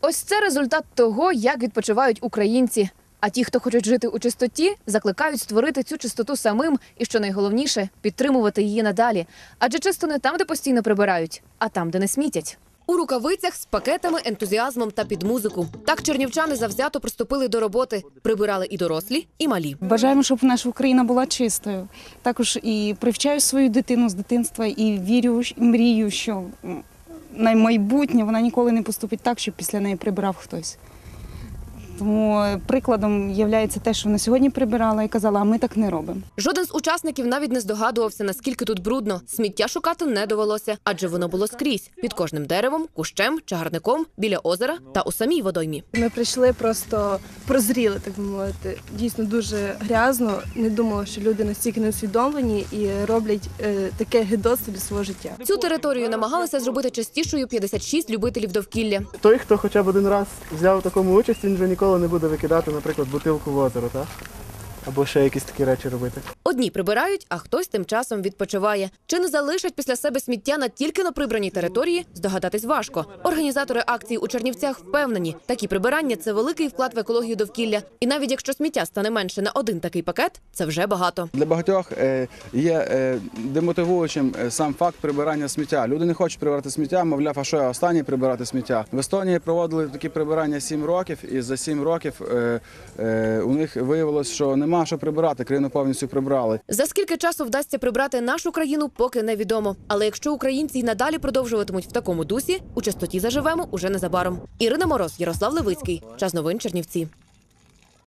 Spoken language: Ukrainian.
Ось це результат того, як відпочивають українці. А ті, хто хочуть жити у чистоті, закликають створити цю чистоту самим і, що найголовніше, підтримувати її надалі. Адже чисто не там, де постійно прибирають, а там, де не смітять. У рукавицях з пакетами, ентузіазмом та під музику. Так чернівчани завзято приступили до роботи. Прибирали і дорослі, і малі. Бажаємо, щоб наша Україна була чистою. Також і привчаю свою дитину з дитинства і вірю, мрію, що на майбутнє вона ніколи не поступить так, щоб після неї прибирав хтось. Тому е, прикладом є те, що вона сьогодні прибирала і казала, а ми так не робимо. Жоден з учасників навіть не здогадувався, наскільки тут брудно. Сміття шукати не довелося, адже воно було скрізь під кожним деревом, кущем, чагарником, біля озера та у самій водоймі. Ми прийшли просто прозріли, так би мовити. Дійсно дуже грязно. Не думала, що люди настільки неусвідомлені і роблять е, таке гидоство для свого життя. Цю територію намагалися зробити частішою 56 любителів довкілля. Той, хто хоча б один раз взяв в такому участь, він вже ніколи не буде викидати, наприклад, бутилку в озеро, так? Або ще якісь такі речі робити. Одні прибирають, а хтось тим часом відпочиває. Чи не залишать після себе сміття на тільки на прибраній території? Здогадатись важко. Організатори акції у Чернівцях впевнені, такі прибирання це великий вклад в екологію довкілля. І навіть якщо сміття стане менше на один такий пакет, це вже багато. Для багатьох е, є е, демотивуючим е, сам факт прибирання сміття. Люди не хочуть прибирати сміття, мовляв, а що я останній прибирати сміття. В Естонії проводили такі прибирання 7 років, і за 7 років у них виявилось, що нема що прибирати, країну повністю прибрали. За скільки часу вдасться прибрати нашу країну, поки невідомо. Але якщо українці й надалі продовжуватимуть в такому дусі, у частоті заживемо уже незабаром. Ірина Мороз, Ярослав Левицький. Час новин Чернівці.